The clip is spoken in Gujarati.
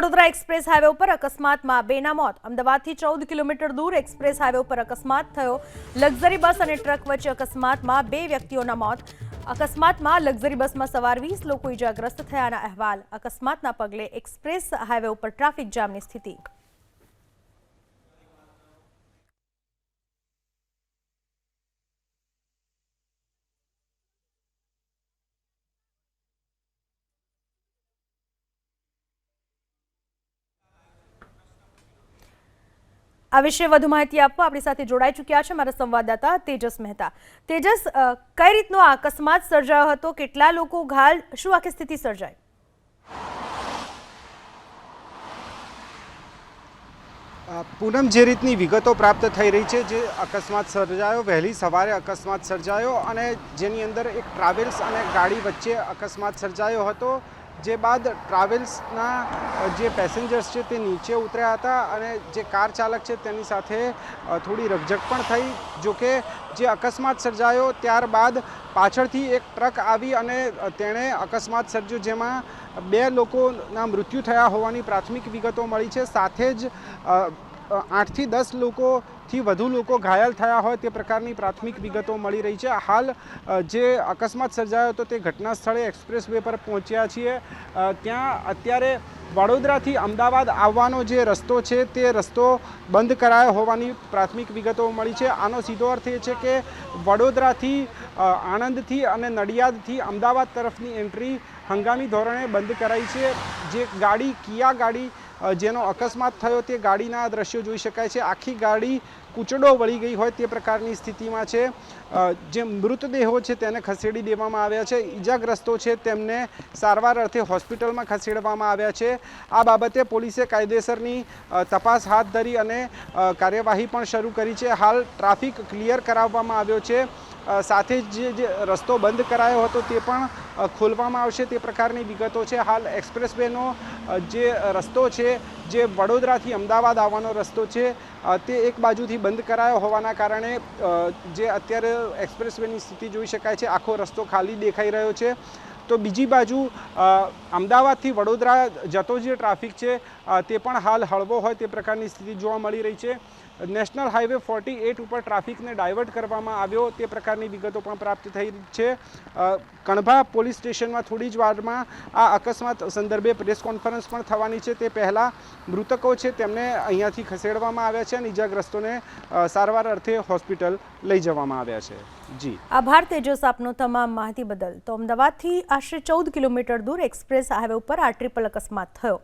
વડોદરા એક્સપ્રેસ હાઈવે ઉપર અકસ્માતમાં બેના મોત. અમદાવાદથી ચૌદ કિલોમીટર દૂર એક્સપ્રેસ હાઈવે ઉપર અકસ્માત થયો. લક્ઝરી બસ અને ટ્રક વચ્ચે અકસ્માતમાં બે વ્યક્તિઓના મોત. અકસ્માતમાં લક્ઝરી બસમાં સવાર વીસ લોકો ઇજાગ્રસ્ત થયાના અહેવાલ. અકસ્માતના પગલે એક્સપ્રેસ હાઈવે ઉપર ટ્રાફિક જામની સ્થિતિ. આ વિશે વધુ માહિતી આપવા આપણી સાથે જોડાઈ ચૂક્યા છે મારા સંવાદદાતા તેજસ મહેતા. તેજસ કઈ રીતનો આ અકસ્માત સર્જાયો હતો? કેટલા લોકો ઘાલ શું આખી સ્થિતિ સર્જાઈ? પૂનમ જે રીતની વિગતો પ્રાપ્ત થઈ રહી છે, જે અકસ્માત સર્જાયો, વહેલી સવારે અકસ્માત સર્જાયો અને જેની અંદર એક ટ્રાવેલ્સ અને ગાડી વચ્ચે અકસ્માત સર્જાયો હતો. જે બાદ ટ્રાવેલ્સના જે પેસેન્જર્સ છે તે નીચે ઉતર્યા હતા અને જે કાર ચાલક છે તેની સાથે થોડી રકઝક પણ થઈ. જોકે જે અકસ્માત સર્જાયો ત્યારબાદ પાછળથી એક ટ્રક આવી અને તેણે અકસ્માત સર્જ્યો જેમાં બે લોકોના મૃત્યુ થયા હોવાની પ્રાથમિક વિગતો મળી છે. સાથે જ આઠથી દસ લોકોથી વધુ લોકો ઘાયલ થયા હોય તે પ્રકારની પ્રાથમિક વિગતો મળી રહી છે. હાલ જે અકસ્માત સર્જાયો હતો તે ઘટના સ્થળે એક્સપ્રેસ વે પર પહોંચ્યા છીએ. ત્યાં અત્યારે વડોદરાથી અમદાવાદ આવવાનો જે રસ્તો છે તે રસ્તો બંધ કરાયો હોવાની પ્રાથમિક વિગતો મળી છે. આનો સીધો અર્થ એ છે કે વડોદરાથી આણંદથી અને નડિયાદથી અમદાવાદ તરફની એન્ટ્રી હંગામી ધોરણે બંધ કરાઈ છે. જે ગાડી, કિયા ગાડી જેનો અકસ્માત થયો તે ગાડીના દ્રશ્યો જોઈ શકાય છે. આખી ગાડી કૂચડો વળી ગઈ હોય તે પ્રકારની સ્થિતિમાં છે. જે મૃતદેહો છે તેને ખસેડી દેવામાં આવ્યા છે. ઈજાગ્રસ્તો છે તેમને સારવાર અર્થે હોસ્પિટલમાં ખસેડવામાં આવ્યા છે. આ બાબતે પોલીસે કાયદેસરની તપાસ હાથ ધરી અને કાર્યવાહી પણ શરૂ કરી છે. હાલ ટ્રાફિક ક્લિયર કરાવવામાં આવ્યો છે. સાથે જ, જે- રસ્તો બંધ કરાયો હતો તે પણ ખોલવામાં આવશે તે પ્રકારની વિગતો છે. હાલ એક્સપ્રેસ વેનો જે રસ્તો છે, જે વડોદરાથી અમદાવાદ આવવાનો રસ્તો છે તે એક બાજુથી બંધ કરાયો હોવાના કારણે જે અત્યારે એક્સપ્રેસ વેની સ્થિતિ જોઈ શકાય છે, આખો રસ્તો ખાલી દેખાઈ રહ્યો છે. તો બીજી બાજુ અમદાવાદથી વડોદરા જતો જે ટ્રાફિક છે તે પણ હાલ હળવો હોય તે પ્રકારની સ્થિતિ જોવા મળી રહી છે. નેશનલ હાઈવે ફોર્ટી એટ ઉપર ટ્રાફિકને ડાયવર્ટ કરવામાં આવ્યો, તે પ્રકારની વિગતો પણ પ્રાપ્ત થઈ છે. કણભા પોલીસ સ્ટેશનમાં થોડી જ વારમાં આ અકસ્માત સંદર્ભે પ્રેસ કોન્ફરન્સ પણ થવાની છે. તે પહેલાં મૃતકો છે તેમને અહીંયાથી ખસેડવામાં આવ્યા છે અને ઇજાગ્રસ્તોને સારવાર અર્થે હોસ્પિટલ લઈ જવામાં આવ્યા છે. જી. આભાર તેજસ, આપનો તમામ માહિતી બદલ. તો અમદાવાદથી આશરે ચૌદ કિલોમીટર દૂર એક્સપ્રેસ હાઈવે ઉપર આ ટ્રિપલ અકસ્માત થયો.